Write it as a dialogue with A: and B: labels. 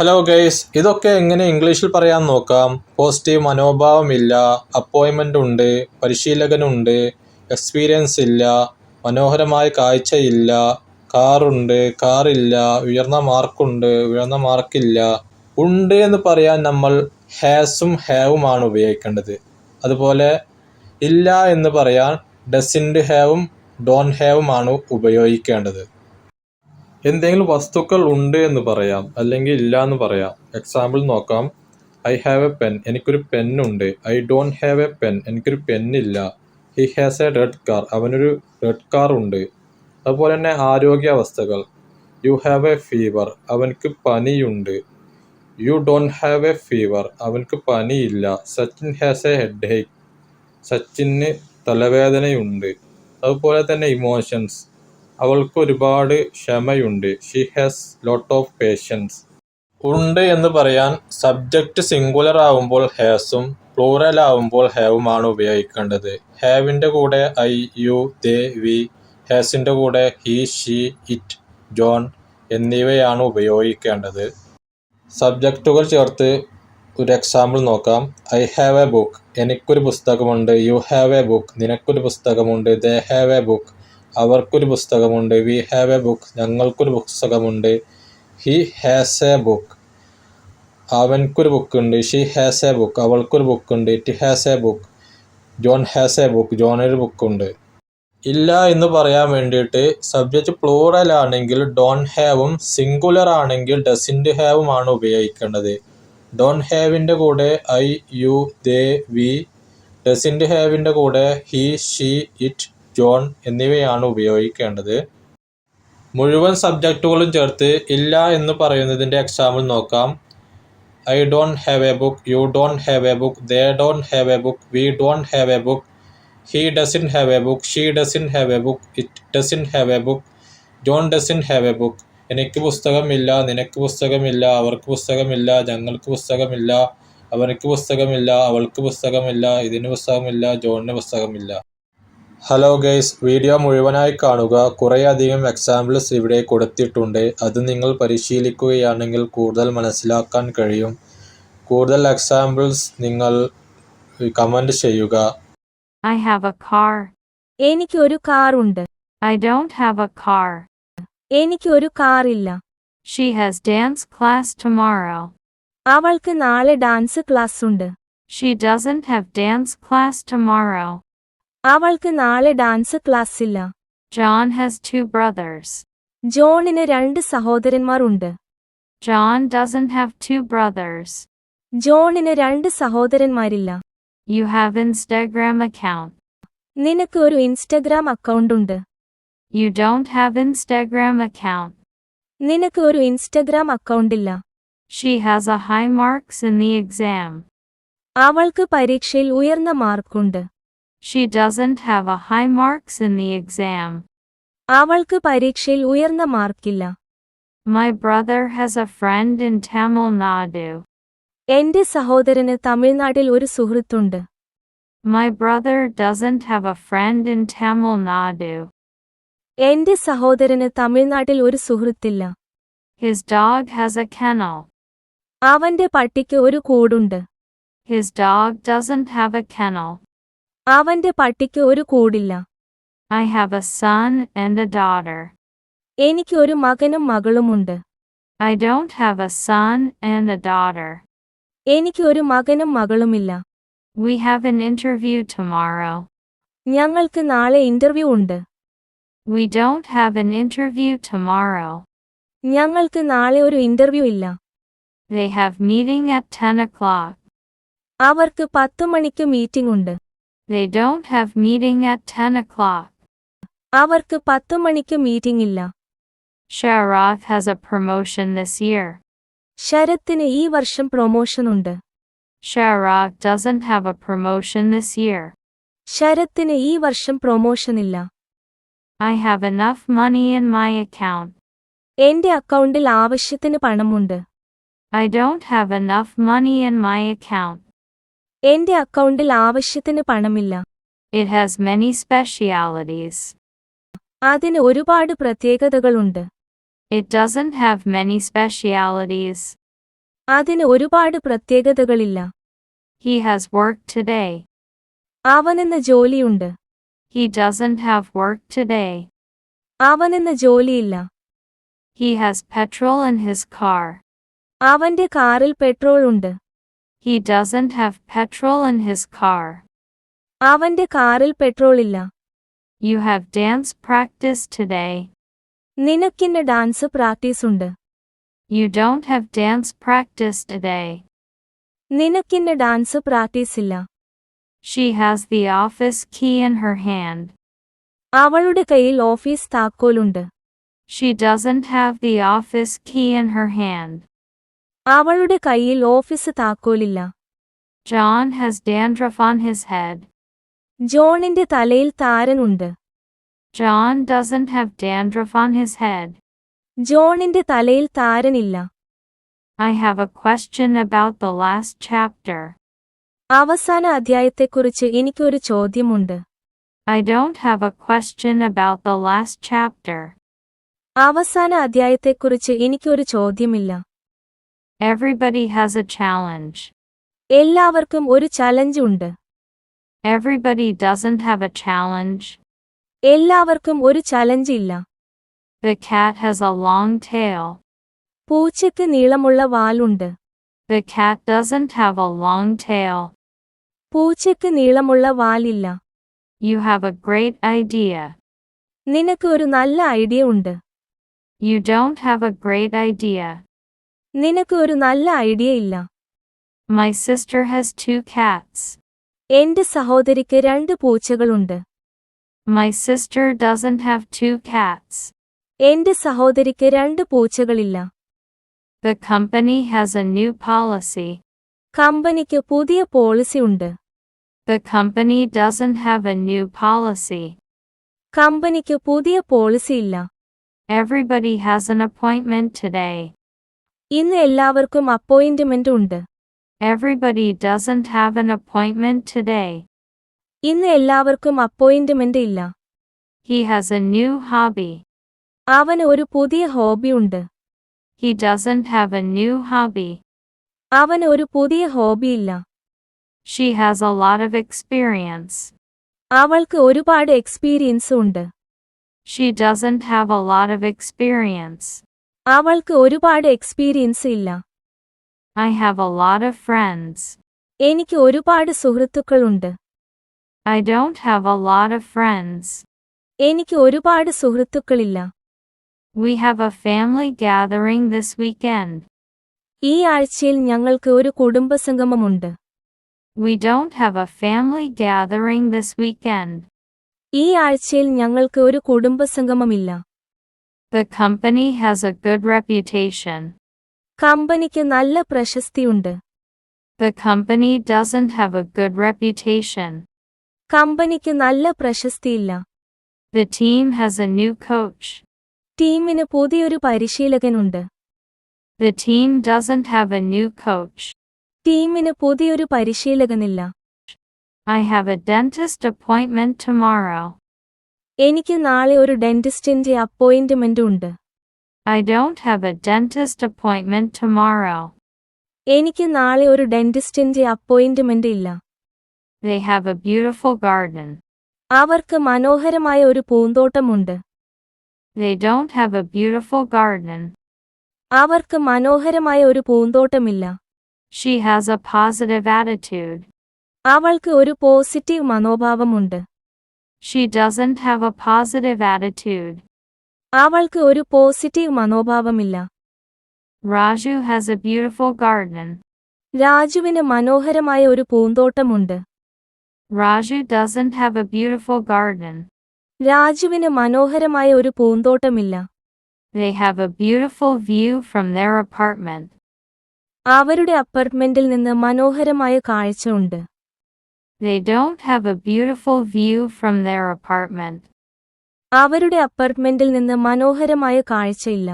A: Hello guys ഇതൊക്കെ എങ്ങനെ ഇംഗ്ലീഷിൽ പറയാൻ നോക്കാം? പോസിറ്റീവ് മനോഭാവമില്ല അപ്പോയിൻമെന്റ് ഉണ്ട് പരിശീലകനുണ്ട് എക്സ്പീരിയൻസ് ഇല്ല മനോഹരമായ കാഴ്ചയില്ല കാറുണ്ട് കാറില്ല ഉയർന്ന മാർക്കുണ്ട് ഉയർന്ന മാർക്കില്ല ഉണ്ട് എന്ന് പറയാൻ നമ്മൾ ഹാസും ഹാവുമാണ് ഉപയോഗിക്കേണ്ടത്. അതുപോലെ ഇല്ല എന്ന് പറയാൻ ഡസിൻഡ് ഹാവും ഡോൺ ഹാവുമാണ് ഉപയോഗിക്കേണ്ടത്. എന്തെങ്കിലും വസ്തുക്കൾ ഉണ്ട് എന്ന് പറയാം അല്ലെങ്കിൽ ഇല്ല എന്ന് പറയാം. എക്സാമ്പിൾ നോക്കാം. ഐ ഹാവ് എ പെൻ എനിക്കൊരു പെന്നുണ്ട് I don't have a pen എനിക്കൊരു പെന്നില്ല he has a red car അവനൊരു റെഡ് കാർ ഉണ്ട്. അതുപോലെ തന്നെ ആരോഗ്യാവസ്ഥകൾ. യു ഹാവ് എ ഫീവർ അവനക്ക് പനിയുണ്ട്. You don't have a fever അവനക്ക് പനിയില്ല. Sachin has a headache സച്ചിന് തലവേദനയുണ്ട്. അതുപോലെ തന്നെ ഇമോഷൻസ് അവൾക്ക് ഒരുപാട് ക്ഷമയുണ്ട്. She has lot of patience ഉണ്ട് എന്ന് പറയാൻ സബ്ജക്റ്റ് സിംഗുലർ ആവുമ്പോൾ ഹാസും പ്ലൂറൽ ആവുമ്പോൾ ഹാവുമാണ് ഉപയോഗിക്കേണ്ടത്. ഹാവിന്റെ കൂടെ ഐ യു ദേ വി ഹാസിന്റെ കൂടെ ഹി ഷീ ഇറ്റ് ജോൺ എന്നിവയാണ് ഉപയോഗിക്കേണ്ടത്. സബ്ജക്റ്റുകൾ ചേർത്ത് ഒരു എക്സാമ്പിൾ നോക്കാം. ഐ ഹാവ് എ ബുക്ക് എനിക്കൊരു പുസ്തകമുണ്ട്. യു ഹാവ് എ ബുക്ക് നിനക്കൊരു പുസ്തകമുണ്ട്. ദേ ഹാവ് എ ബുക്ക് അവർക്കൊരു പുസ്തകമുണ്ട്. വി ഹാവ് എ ബുക്ക് ഞങ്ങൾക്കൊരു പുസ്തകമുണ്ട്. ഹി ഹാസ് എ ബുക്ക് അവൻക്കൊരു ബുക്കുണ്ട്. ഷീ ഹാസ് എ ബുക്ക് അവൾക്കൊരു ബുക്കുണ്ട്. It has a book John has a book ജോണൊരു ബുക്കുണ്ട്. ഇല്ല എന്ന് പറയാൻ വേണ്ടിയിട്ട് സബ്ജക്റ്റ് പ്ലൂറൽ ആണെങ്കിൽ ഡോൺ ഹാവും സിംഗുലർ ആണെങ്കിൽ ഡസിന്റ് ഹാവും ആണ് ഉപയോഗിക്കേണ്ടത്. ഡോൺ ഹാവിന്റെ കൂടെ I you they we doesn't ഹാവിന്റെ കൂടെ ഹി ഷീ ഇറ്റ് ജോൺ എന്നിവയാണ് ഉപയോഗിക്കേണ്ടത്. മുഴുവൻ സബ്ജക്റ്റുകളും ചേർത്ത് ഇല്ല എന്ന് പറയുന്നതിന്റെ എക്സാമ്പിൾ നോക്കാം. I don't have a book you don't have a book they don't have a book we don't have a book he doesn't have a book she doesn't have a book it doesn't have a book John doesn't have a book എനിക്ക് പുസ്തകമില്ല നിനക്ക് പുസ്തകമില്ല അവർക്ക് പുസ്തകമില്ല ഞങ്ങൾക്ക് പുസ്തകമില്ല അവനക്ക് പുസ്തകമില്ല അവൾക്ക് പുസ്തകമില്ല ഇതിന് പുസ്തകമില്ല ജോണിന് പുസ്തകമില്ല hello guys video മുഴുവനായി കാണുക. കുറേയധികം എക്സാമ്പിൾസ് ഇവിടെ കൊടുത്തിട്ടുണ്ട്. അത് നിങ്ങൾ പരിശീലിക്കുകയാണെങ്കിൽ കൂടുതൽ മനസ്സിലാക്കാൻ കഴിയും. കൂടുതൽ എക്സാമ്പിൾസ് നിങ്ങൾ കമന്റ് ചെയ്യുക.
B: ഐ ഹാവ് എ കാർ
C: എനിക്ക് ഒരു കാർ ഉണ്ട്.
B: I don't have a car
C: എനിക്ക് ഒരു കാർ ഇല്ല.
B: She has dance class tomorrow
C: അവൾക്ക് നാളെ ഡാൻസ് ക്ലാസ് ഉണ്ട്.
B: She doesn't have dance class tomorrow.
C: അവൾക്ക് നാളെ ഡാൻസ് ക്ലാസ് ഇല്ല
B: ജോൺ ഹാസ് ടു ബ്രദേഴ്സ്
C: ജോണിന് രണ്ട് സഹോദരന്മാരുണ്ട്.
B: John doesn't have two brothers
C: ജോണിന് രണ്ട് സഹോദരന്മാരില്ല.
B: യു ഹാവ് ഇൻസ്റ്റാഗ്രാം അക്കൗണ്ട്
C: നിനക്ക് ഒരു ഇൻസ്റ്റാഗ്രാം അക്കൗണ്ട് ഉണ്ട്.
B: You don't have Instagram account
C: നിനക്ക് ഒരു ഇൻസ്റ്റാഗ്രാം അക്കൗണ്ട് ഇല്ല.
B: She has a high marks in the exam
C: അവൾക്ക് പരീക്ഷയിൽ ഉയർന്ന മാർക്കുണ്ട്.
B: She doesn't have a high marks in the exam.
C: അവൾക്ക് പരീക്ഷയിൽ ഉയർന്ന മാർക്കില്ല
B: My brother has a friend in Tamil Nadu.
C: എന്റെ സഹോദരന് തമിഴ്നാട്ടിൽ ഒരു സുഹൃത്തുണ്ട്
B: My brother doesn't have a friend in Tamil Nadu.
C: എന്റെ സഹോദരന് തമിഴ്നാട്ടിൽ ഒരു സുഹൃത്തില്ല
B: His dog has a kennel.
C: അവന്റെ പട്ടിക്ക് ഒരു കൂടുണ്ട്
B: His dog doesn't have a kennel.
C: അവന്റെ പട്ടിക്ക് ഒരു കൂടില്ല
B: I have a son and a daughter.
C: എനിക്ക് ഒരു മകനും മകളുമുണ്ട്
B: I don't have a son and a daughter.
C: എനിക്ക് ഒരു മകനും മകളുമില്ല
B: We have an interview tomorrow.
C: ഞങ്ങൾക്ക് നാളെ ഇന്റർവ്യൂ ഉണ്ട്
B: We don't have an interview tomorrow.
C: ഞങ്ങൾക്ക് നാളെ ഒരു ഇന്റർവ്യൂ ഇല്ല
B: They have meeting at 10 o'clock.
C: അവർക്ക് പത്തു മണിക്ക് മീറ്റിംഗ് ഉണ്ട്
B: They don't have meeting at 10 o'clock.
C: അവർക്ക് പത്തു മണിക്ക് മീറ്റിംഗ് ഇല്ല
B: Sharath has a promotion this year.
C: ശരത്തിന് ഈ വർഷം പ്രൊമോഷൻ ഉണ്ട്
B: Sharath doesn't have a promotion this year.
C: ശരത്തിന് ഈ വർഷം പ്രൊമോഷൻ ഇല്ല
B: I have enough money in my account.
C: എന്റെ അക്കൗണ്ടിൽ ആവശ്യത്തിന് പണമുണ്ട്
B: I don't have enough money in my account.
C: എന്റെ അക്കൗണ്ടിൽ ആവശ്യത്തിന് പണമില്ല
B: It has many specialities.
C: അതിന് ഒരുപാട് പ്രത്യേകതകളുണ്ട്
B: It doesn't have many specialities.
C: അതിന് ഒരുപാട് പ്രത്യേകതകളില്ല
B: He has work today.
C: അവനിന്ന് ജോലിയുണ്ട്
B: He doesn't have work today.
C: അവനിന്ന് ജോലിയില്ല
B: He has petrol in his car.
C: അവന്റെ കാറിൽ പെട്രോൾ ഉണ്ട്
B: He doesn't have petrol in his car.
C: അവന്റെ കാറിൽ പെട്രോൾ ഇല്ല
B: You have dance practice today.
C: നിനക്കിന്ന് ഡാൻസ് പ്രാക്ടീസ് ഉണ്ട്
B: You don't have dance practice today.
C: നിനക്കിന്ന് ഡാൻസ് പ്രാക്ടീസ് ഇല്ല
B: She has the office key in her hand.
C: അവളുടെ കയ്യിൽ office താക്കോലുണ്ട്
B: She doesn't have the office key in her hand.
C: അവളുടെ കയ്യിൽ office താക്കോലില്ല
B: John has dandruff on his head.
C: ജോണിന്റെ തലയിൽ താരനുണ്ട്
B: John doesn't have dandruff on his head.
C: ജോണിന്റെ തലയിൽ താരനില്ല
B: I have a question about the last chapter.
C: അവസാന അധ്യായത്തെക്കുറിച്ച് എനിക്കൊരു ചോദ്യമുണ്ട്
B: I don't have a question about the last chapter.
C: അവസാന അധ്യായത്തെക്കുറിച്ച് എനിക്കൊരു ചോദ്യമില്ല
B: Everybody has a challenge.
C: എല്ലാവർക്കും ഒരു ചലഞ്ച് ഉണ്ട്
B: Everybody doesn't have a challenge.
C: എല്ലാവർക്കും ഒരു ചലഞ്ച് ഇല്ല
B: The cat has a long tail.
C: പൂച്ചയ്ക്ക് നീളമുള്ള വാലുണ്ട്
B: The cat doesn't have a long tail.
C: പൂച്ചയ്ക്ക് നീളമുള്ള വാലില്ല
B: You have a great idea.
C: നിനക്ക് ഒരു നല്ല ഐഡിയ ഉണ്ട്
B: You don't have a great idea.
C: നിനക്ക് ഒരു നല്ല ഐഡിയ ഇല്ല
B: My sister has two cats.
C: എന്റെ സഹോദരിക്ക് രണ്ട് പൂച്ചകളുണ്ട്
B: My sister doesn't have two cats.
C: എന്റെ സഹോദരിക്ക് രണ്ട് പൂച്ചകളില്ല
B: The company has a new policy.
C: കമ്പനിക്ക് പുതിയ പോളിസി ഉണ്ട്
B: The company doesn't have a new policy.
C: കമ്പനിക്ക് പുതിയ പോളിസി ഇല്ല
B: Everybody has an appointment today.
C: ഇന്ന് എല്ലാവർക്കും അപ്പോയിന്റ്മെന്റ് ഉണ്ട്
B: Everybody doesn't have an appointment today.
C: ഇന്ന് എല്ലാവർക്കും അപ്പോയിന്റ്മെന്റ് ഇല്ല
B: He has a new hobby.
C: അവന് ഒരു പുതിയ ഹോബി ഉണ്ട്
B: He doesn't have a new hobby.
C: അവന് ഒരു പുതിയ ഹോബി ഇല്ല
B: She has a lot of experience.
C: അവൾക്ക് ഒരുപാട് എക്സ്പീരിയൻസ് ഉണ്ട്
B: She doesn't have a lot of experience.
C: അവൾക്ക് ഒരുപാട് എക്സ്പീരിയൻസ് ഇല്ല.
B: I have a lot of friends
C: എനിക്ക് ഒരുപാട് സുഹൃത്തുക്കൾ ഉണ്ട്
B: I don't have a lot of friends
C: എനിക്ക് ഒരുപാട് സുഹൃത്തുക്കൾ ഇല്ല
B: we have a family gathering this weekend
C: ഈ ആഴ്ചയിൽ ഞങ്ങൾക്ക് ഒരു കുടുംബ സംഗമമുണ്ട്
B: we don't have a family gathering this weekend
C: ഈ ആഴ്ചയിൽ ഞങ്ങൾക്ക് ഒരു കുടുംബ സംഗമമില്ല
B: The company has a good reputation.
C: കമ്പനിക്ക് നല്ല പ്രശസ്തിയുണ്ട്
B: The company doesn't have a good reputation.
C: കമ്പനിക്ക് നല്ല പ്രശസ്തിയില്ല
B: The team has a new coach.
C: ടീമിന് പുതിയൊരു പരിശീലകനുണ്ട്
B: The team doesn't have a new coach.
C: ടീമിന് പുതിയൊരു പരിശീലകനില്ല
B: I have a dentist appointment tomorrow.
C: എനിക്ക് നാളെ ഒരു ഡെന്റിസ്റ്റിന്റെ അപ്പോയിന്റ്മെന്റ് ഉണ്ട്
B: I don't have a dentist appointment tomorrow.
C: എനിക്ക് നാളെ ഒരു ഡെന്റിസ്റ്റിന്റെ അപ്പോയിന്റ്മെന്റ് ഇല്ല
B: They have a beautiful garden.
C: അവർക്ക് മനോഹരമായ ഒരു പൂന്തോട്ടമുണ്ട്
B: They don't have a beautiful garden.
C: അവർക്ക് മനോഹരമായ ഒരു പൂന്തോട്ടമില്ല
B: she has a positive attitude
C: അവൾക്ക് ഒരു പോസിറ്റീവ് മനോഭാവമുണ്ട്
B: She doesn't have a positive attitude.
C: അവൾക്ക് ഒരു positive മനോഭാവമില്ല.
B: Raju has a beautiful garden
C: രാജുവിന് മനോഹരമായ ഒരു പൂന്തോട്ടമുണ്ട്.
B: Raju doesn't have a beautiful garden
C: രാജുവിന് മനോഹരമായ ഒരു പൂന്തോട്ടമില്ല.
B: They have a beautiful view from their apartment.
C: അവരുടെ അപ്പാർട്ട്മെന്റിൽ നിന്ന് മനോഹരമായ കാഴ്ച ഉണ്ട്.
B: They don't have a beautiful view from their apartment.
C: അവരുടെ അപ്പാർട്ട്മെന്റിൽ നിന്ന് മനോഹരമായ കാഴ്ചയില്ല